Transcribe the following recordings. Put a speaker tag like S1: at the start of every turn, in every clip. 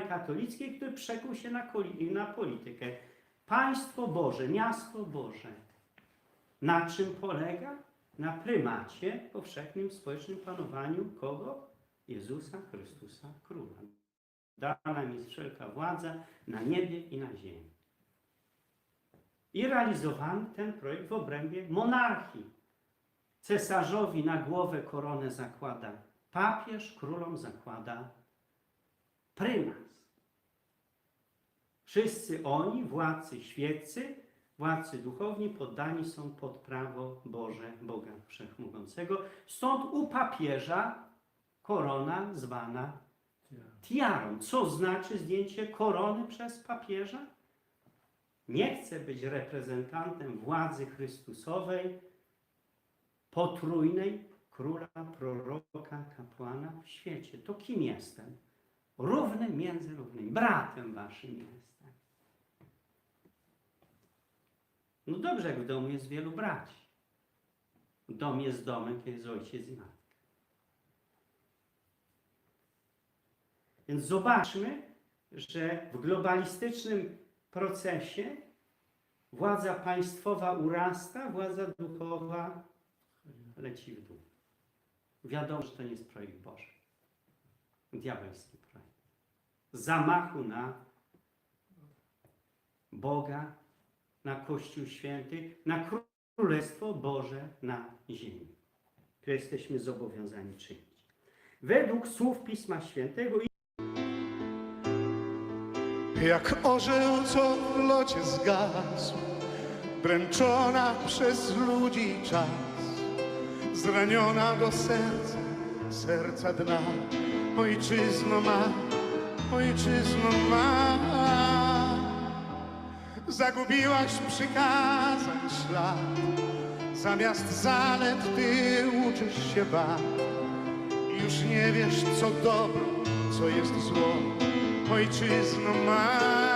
S1: katolickiej, który przekuł się na, na politykę. Państwo Boże, miasto Boże. Na czym polega? Na prymacie, powszechnym, społecznym panowaniu kogo? Jezusa Chrystusa Króla. Dana mi jest wszelka władza na niebie i na ziemi. I realizowany ten projekt w obrębie monarchii. Cesarzowi na głowę koronę zakłada papież, królom zakłada prymas. Wszyscy oni, władcy świeccy, władcy duchowni, poddani są pod prawo Boże, Boga Wszechmogącego. Stąd u papieża korona zwana tiarą. Co znaczy zdjęcie korony przez papieża? Nie chcę być reprezentantem władzy Chrystusowej, potrójnej, króla, proroka, kapłana w świecie. To kim jestem? Równy między równymi. Bratem waszym jestem. No dobrze, jak w domu jest wielu braci. Dom jest domem, kiedy jest ojciec i matka. Więc zobaczmy, że w globalistycznym procesie władza państwowa urasta, władza duchowa leci w dół. Wiadomo, że to nie jest projekt Boży. Diabelski projekt. Zamachu na Boga, na Kościół Święty, na Królestwo Boże na ziemi, które jesteśmy zobowiązani czynić. Według słów Pisma Świętego
S2: Jak orzeł, co w locie zgasł, dręczona przez ludzi czas, zraniona do serca, serca dna, ojczyzno ma, ojczyzno ma. Zagubiłaś przykazań ślad, zamiast zalet ty uczysz się wad. Już nie wiesz, co dobro, co jest zło, ojczyzno ma.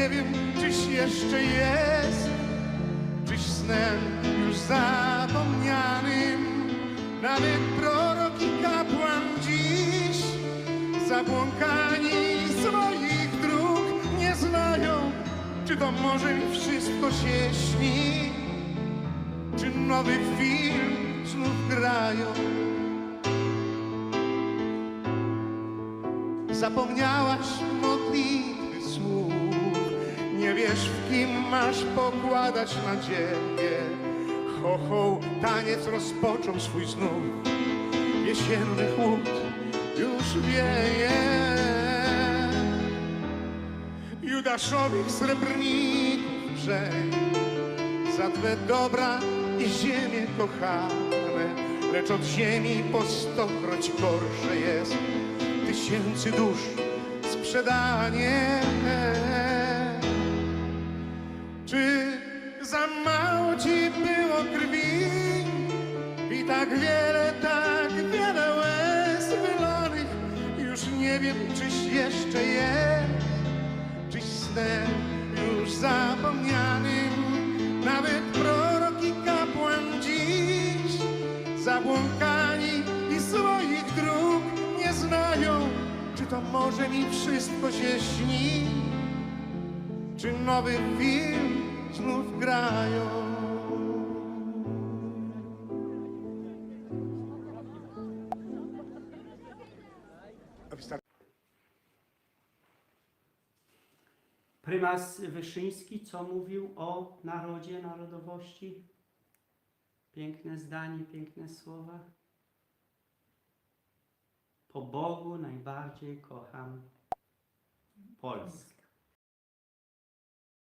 S2: Nie wiem, czyś jeszcze jest, czyś snem już zapomnianym. Nawet prorok i kapłan dziś zabłąkani swoich dróg nie znają. Czy to może mi wszystko się śni? Czy nowy film znów grają? Zapomniałaś modlitwy słów Nie wiesz w kim masz pokładać nadzieję. Ho, ho, taniec rozpoczął swój znów. Jesienny chłód już wieje. Judaszowych srebrników brzeg. Za twe dobra i ziemię kochane. Lecz od ziemi po stokroć gorsze jest. Tysięcy dusz sprzedanie krwi. I tak wiele, tak wiele łez wylanych Już nie wiem, czyś jeszcze jest. Czyś snem już zapomnianym. Nawet prorok i kapłan dziś Zabłąkani i swoich dróg nie znają. Czy to może mi wszystko się śni? Czy nowy film znów grają
S1: Prymas Wyszyński, co mówił o narodzie, narodowości? Piękne zdanie, piękne słowa. Po Bogu najbardziej kocham Polskę.